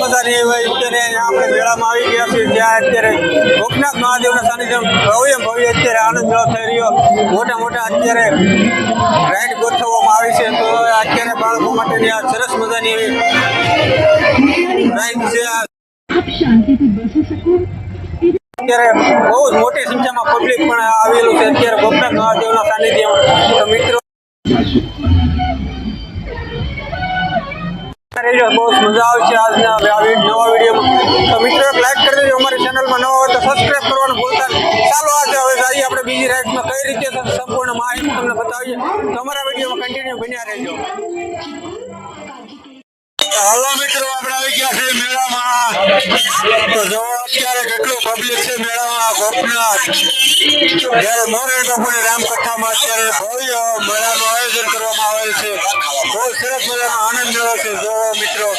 મજાની અત્યારે આપણે મેળામાં આવી ગયા છીએ જ્યાં અત્યારે લોકનાથ મહાદેવના સાનિધ્ય ભવ્ય ભવ્ય અત્યારે આનંદ મેળો થઈ રહ્યો. મોટા મોટા અત્યારે રાઈડ ગોઠવવામાં આવી છે. તો અત્યારે બાળકો માટેની આ સરસ મજાની એવી રાઈડ છે. અત્યારે બહુ જ મોટી સંખ્યામાં પબ્લિક પણ આવેલું છે. અત્યારે ગોપનાથ મહાદેવના સાનિધ્યમાં. તો મિત્રો રહેજો, બહુ મજા આવશે આજના નવા વિડીયોમાં. તો મિત્રો લાઈક કરી દેજો. અમારી ચેનલમાં નવા હોય તો સબસ્ક્રાઈબ કરવાનું ભૂલતા ચાલો આજે હવે જઈએ આપણે બીજી રાઈડમાં કઈ રીતે સંપૂર્ણ માહિતી તમને બતાવીએ? તો અમારા વિડીયોમાં કન્ટિન્યુ બન્યા રહેજો. હલો મિત્રો, આપણે આવી ગયા છે મેળામાં. તો જો અત્યારે કેટલું પબ્લિક છે મેળામાં, ગોપનાથ. જ્યારે મોરે બાપુની રામકથામાં અત્યારે ભવ્ય મેળાનું આયોજન કરવામાં આવેલ છે. બહુ સરસ મજાનો આનંદ મેળો છે. જો મિત્રો,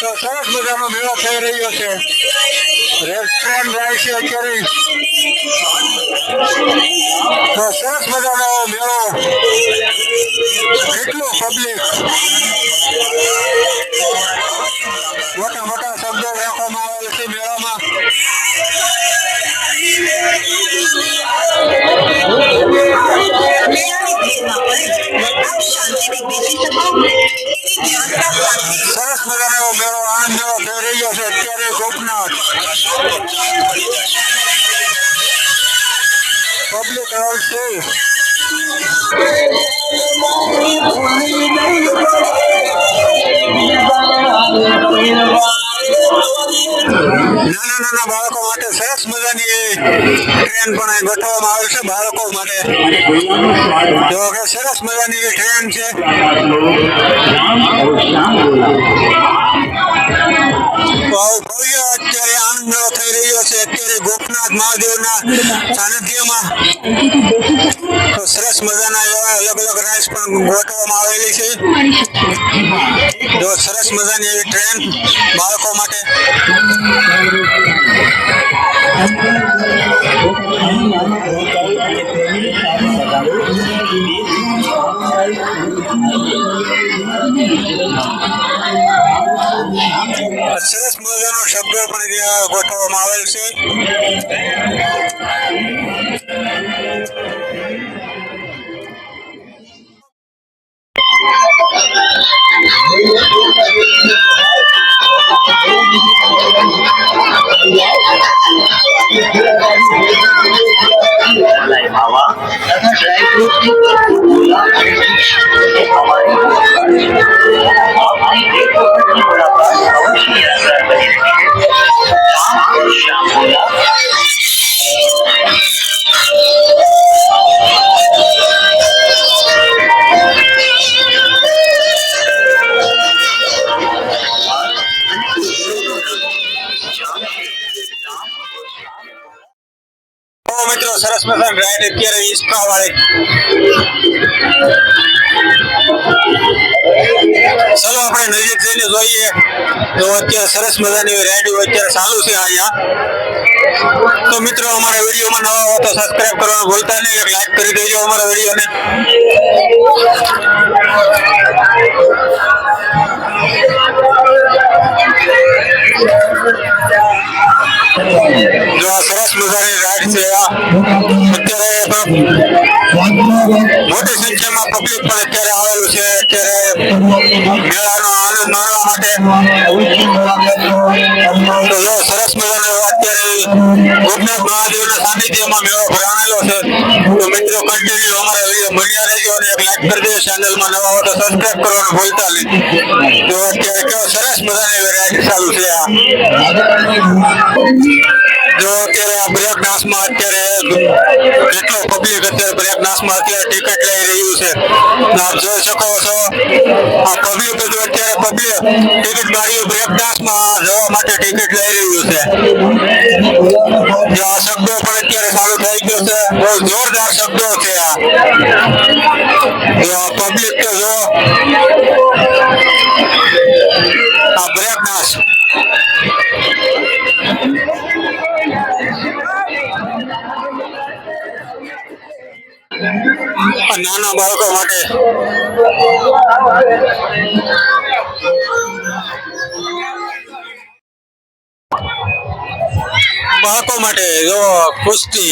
તો સરસ મજાનો મેળો થઈ રહ્યો છે. રેસ્ટોરન્ટ જાય છે અત્યારે. તો સરસ મજાનો મેળો. કેટલું પબ્લિક મોટા મોટા શબ્દો રાખવામાં આવેલ છે મેળામાં. સરસ મજાનો મેળો આનંદ મેળો થઈ રહ્યો છે. અત્યારે ગોપનાથ. પબ્લિક હાઉસ છે. નાના નાના બાળકો માટે સરસ મજાની ટ્રેન પણ અહીં આવે છે, બાળકો માટે. તો સરસ મજાની ટ્રેન છે. ભવ્ય અત્યારે આનંદ મેળો થઈ રહ્યો છે અત્યારે ગોપનાથ મહાદેવના સાનિધ્યમાં તો સરસ મજાના એવા અલગ અલગ રાઈસ પણ ગોઠવવામાં આવેલી છે. જો સરસ મજાની એવી ટ્રેન બાળકો માટે. સરસ મજાનો શબ્દ પણ ત્યાં ગોઠવવામાં આવેલ છે. મિત્રો, સરસ મજાની રાઈડ અત્યારે ઈસ્કા વાળી. ચલો, આપણે નજીક જઈને જોઈએ. તો અત્યારે સરસ મજાની રાઈડ અત્યારે ચાલુ છે અહીંયા. તો મિત્રો, અમારા વિડીયોમાં નવા હો તો સબસ્ક્રાઇબ કરવાનું ભૂલતા નહીં. એક લાઈક કરી દેજો અમારા વિડીયોને. જો આ સરસ મજાની રાઈડ છે. અત્યારે મોટી સંખ્યામાં પબ્લિક પણ અત્યારે આવેલું છે. અત્યારે મેળાનો આનંદ માણવા માટે સરસ મજાનો અત્યારે ગોપનાથ મહાદેવના સાનિધ્યમાં મેળો ભરાણેલો છે. તો મિત્રો કન્ટિન્યુ અમારા વીડિયો મળ્યા રહેજો અને એક લાઈક કરી દેજો ચેનલમાં નવા હો તો સબસ્ક્રાઈબ કરવાનું ભૂલતા નહીં. તો અત્યારે કેવો સરસ મજાની વેરાયટી ચાલુ છે આ. જો અત્યારે આ બ્રેક ડાન્સમાં અત્યારે કેટલો પબ્લિક અત્યારે બ્રેક ડાન્સમાં અત્યારે ટિકિટ લઈ રહ્યું છે. આપ જોઈ શકો છો, આ પબ્લિક બધું અત્યારે પબ્લિક ટિકિટ મારી બ્રેક ડાન્સમાં જવા માટે ટિકિટ લઈ રહ્યું છે. જો આ શબ્દો પણ અત્યારે ચાલુ થઈ ગયો છે, બહુ જોરદાર શબ્દો છે આ. પબ્લિક તો જો ज्ञान अभाव माटे बाको माटे, जो कुश्ती।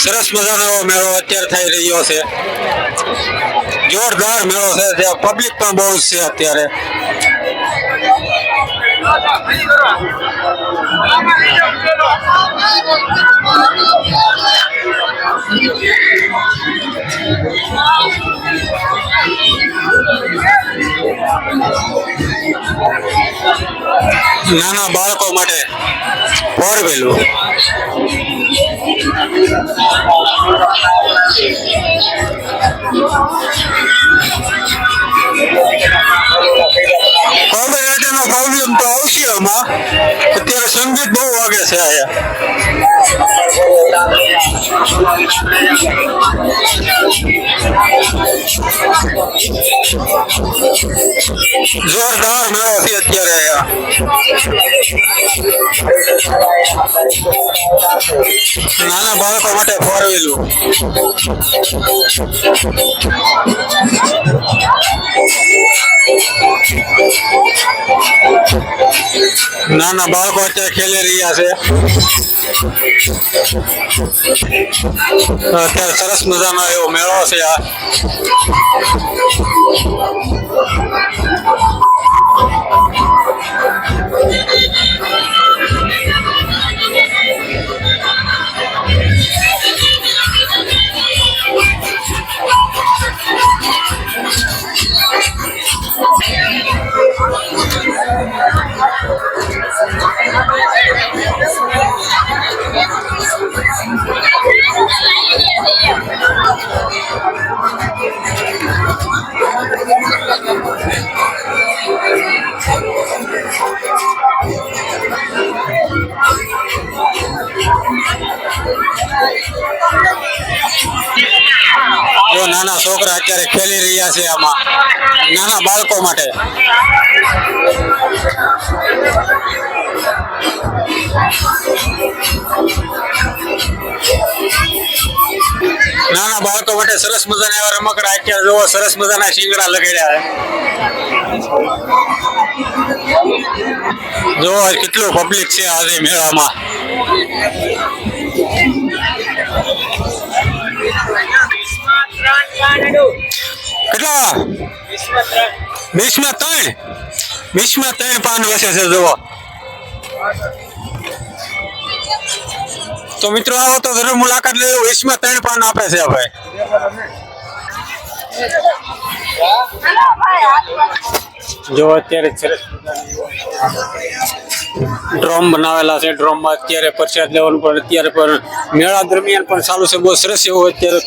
सरस मज़ा ना हो मेरो अत्यार था ही रही हो से जोरदार मेरो से जो पब्लिक पर बहुत से अत्यार है નાના બાળકો માટે ફોર વ્હીલું કોમ્બિનેશનનો પ્રોબ્લેમ તો આવશે અત્યારે સંગીત બહુ વાગે છે અહીંયા. જોરદાર મેળો છે અત્યારે નાના બાળકો માટે ફોરવેલું નાના બાળકો અત્યારે ખેલી રહ્યા છે. અત્યારે સરસ મજાનો એવો મેળો છે આ. જો નાના છોકરા અત્યારે ખેલી રહ્યા છે આમાં. નાના બાળકો માટે. નાના બાળકો માટે સરસ મજાના એવા રમકડા અત્યારે જોવો, સરસ મજાના શિંગડા લગાડ્યા છે. જોવો કેટલું પબ્લિક છે આજે મેળામાં. કેટલા? વીસમાં ત્રણ. વીસમાં ત્રણ પાન વસે છે જુઓ તો મિત્રો આવો તો જરૂર મુલાકાત લેજો વીસમાં ત્રણ પાન આપે છે ભાઈ જો અત્યારે સરસ ડ્રોમ બનાવેલા છે, ડ્રોમમાં અત્યારે પ્રસાદ લેવાનું, પણ અત્યારે પણ મેળા દરમિયાન પણ ચાલુ છે. બહુ સરસ એવું અત્યારે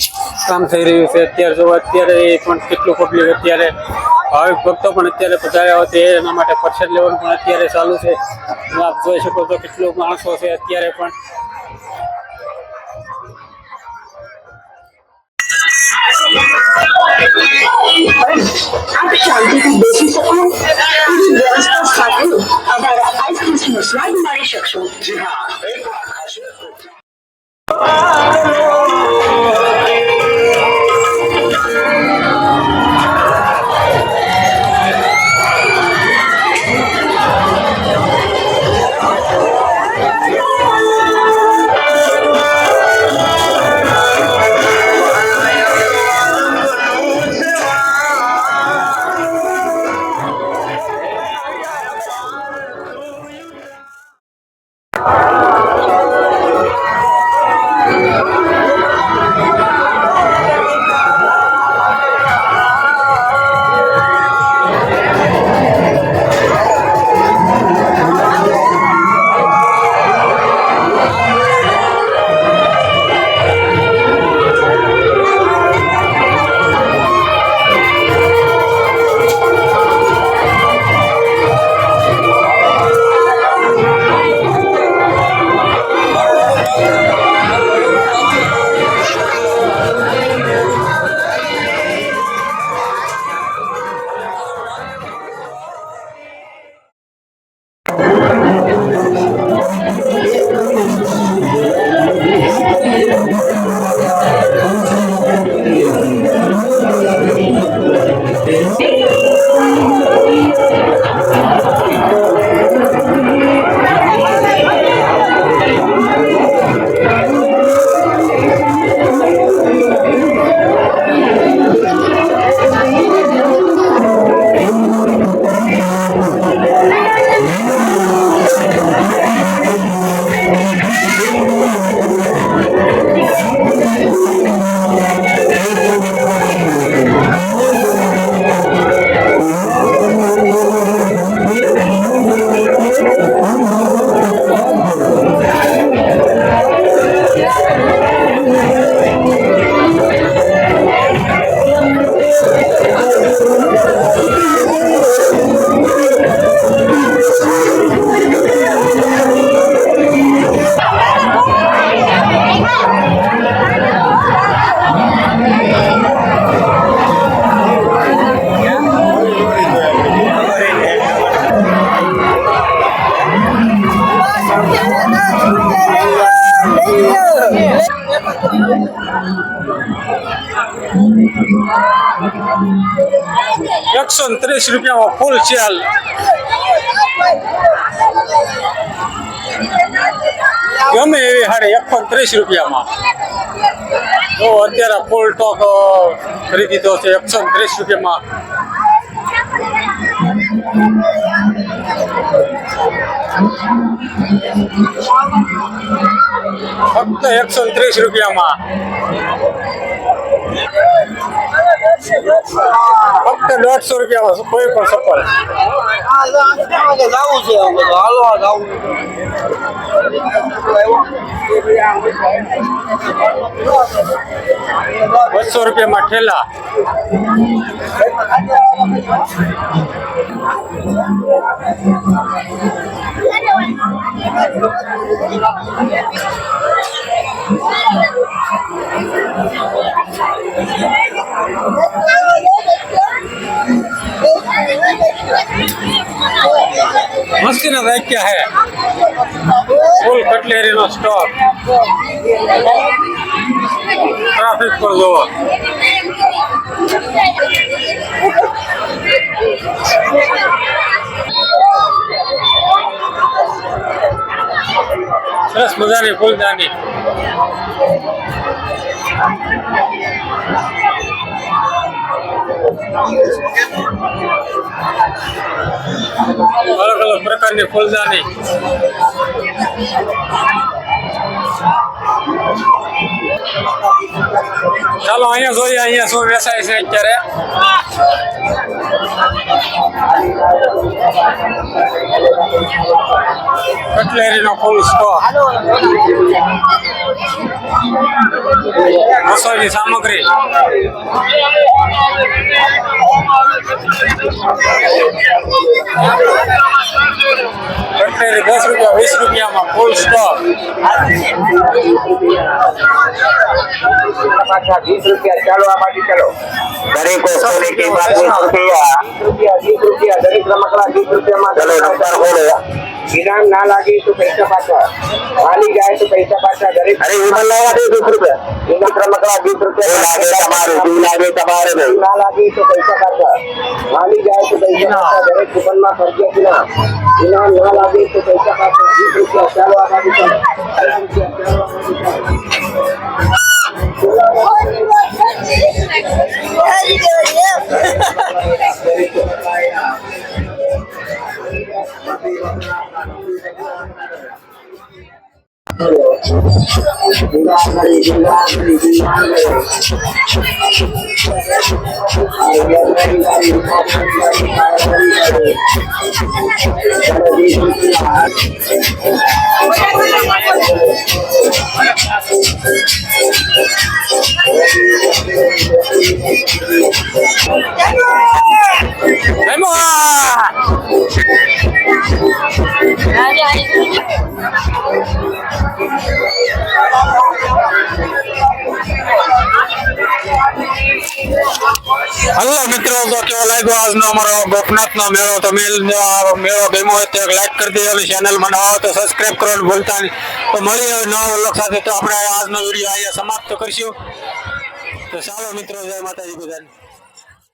કામ થઈ રહ્યું છે. અત્યારે જો અત્યારે પણ કેટલું પબ્લિક અત્યારે ભાવિક ભક્તો પણ અત્યારે પધાર્યા હોય છે, એના માટે પ્રસાદ લેવાનું પણ અત્યારે ચાલુ છે. આપ જોઈ શકો છો કેટલું માણસો છે અત્યારે પણ. સ્વાદ માણી શકશો? એકસો ત્રીસ રૂપિયામાં ફૂલ સેલ ગમે એવી હારે એકસો ત્રીસ રૂપિયામાં. તો અત્યારે ફૂલ ટોક કરી દીધો છે એકસો ત્રીસ રૂપિયામાં. ફક્ત એકસો ત્રીસ રૂપિયામાં. દોઢસો રૂપિયામાં કોઈ પણ સફળ બસો રૂપિયામાં ઠેલા. વાક્ય હે ફૂલ કટલેરીનો સ્ટોક ટ્રાફિક પર જોવો સરસ મજાની ફૂલદાની અલગ અલગ પ્રકારની ફૂલદાની. ચાલો, અહીંયા જોઈએ, અહીંયા શું વેચાય છે અત્યારે. કટલેરીનો ફૂલ સ્ટોક. રસોઈની સામગ્રી. કટલેરી દસ રૂપિયા, વીસ રૂપિયામાં ફૂલ સ્ટોક. વીસ રૂપિયા ચાલો આ બાજુ ચાલો. દરેક વસ્તુની કિંમત વીસ રૂપિયા. વીસ રૂપિયા દરેક રમકડા વીસ રૂપિયામાં ચલો નંબર બોલો. વિરામ ના લાગે તો પૈસા પાછા હાલી જાય તો પૈસા પાછા દરેક અરે વિમાન ના લાગે વીસ રૂપિયા વિમાન રમકડા વીસ રૂપિયા લાગે તમારે શું લાગે તમારે નહીં ના લાગે તો પૈસા પાછા હાલી જાય તો પૈસા પાછા દરેક દુકાનમાં ફરજિયાત ના વિમાન ના લાગે તો પૈસા પાછા વીસ રૂપિયા ચાલો આ બાજુ ચાલો ચાલો આ હલો મિત્રો તો કેવો લાગ્યો આજનો અમારો ગોપનાથનો મેળો તો મેલ આ મેળો ગમ્યો હોય તો એક લાઈક કરી દેજો અને ચેનલમાં નવા હો તો સબસ્ક્રાઇબ કરવાનું ભૂલતા નહીં તો મળીએ હવે નવા વ્લોગ સાથે તો આપણે આજનો વીડિયો અહીંયા સમાપ્ત કરશું તો ચાલો મિત્રો જય માતાજી બધાને